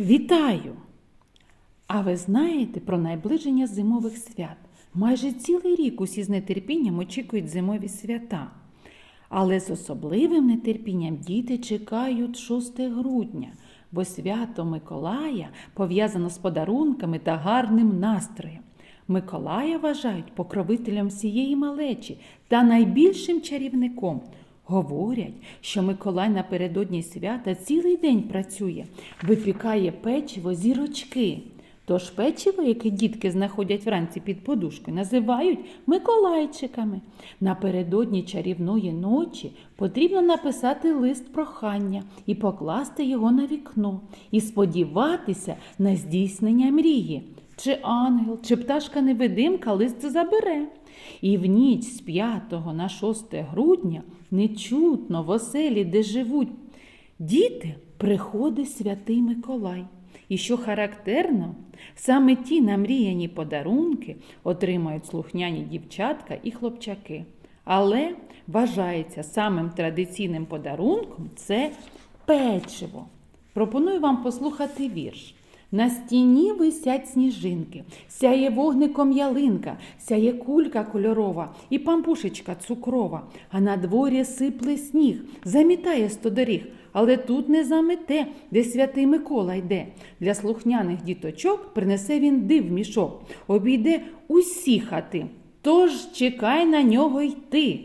Вітаю! А ви знаєте про найближення зимових свят? Майже цілий рік усі з нетерпінням очікують зимові свята. Але з особливим нетерпінням діти чекають 6 грудня, бо свято Миколая пов'язано з подарунками та гарним настроєм. Миколая вважають покровителем всієї малечі та найбільшим чарівником. Говорять, що Миколай напередодні свята цілий день працює, випікає печиво зірочки. Тож печиво, яке дітки знаходять вранці під подушкою, називають Миколайчиками. Напередодні чарівної ночі потрібно написати лист прохання і покласти його на вікно, і сподіватися на здійснення мрії. Чи ангел, чи пташка невидимка лист забере. І в ніч з 5 на 6 грудня нечутно в оселі, де живуть діти, приходить святий Миколай. І що характерно, саме ті намріяні подарунки отримають слухняні дівчатка і хлопчаки. Але вважається самим традиційним подарунком це печиво. Пропоную вам послухати вірш. На стіні висять сніжинки, сяє вогником ялинка, сяє кулька кольорова і пампушечка цукрова, а на дворі сипле сніг, замітає сто доріг, але тут не замете, де святий Микола йде. Для слухняних діточок принесе він див мішок, обійде усі хати. Тож чекай на нього йти.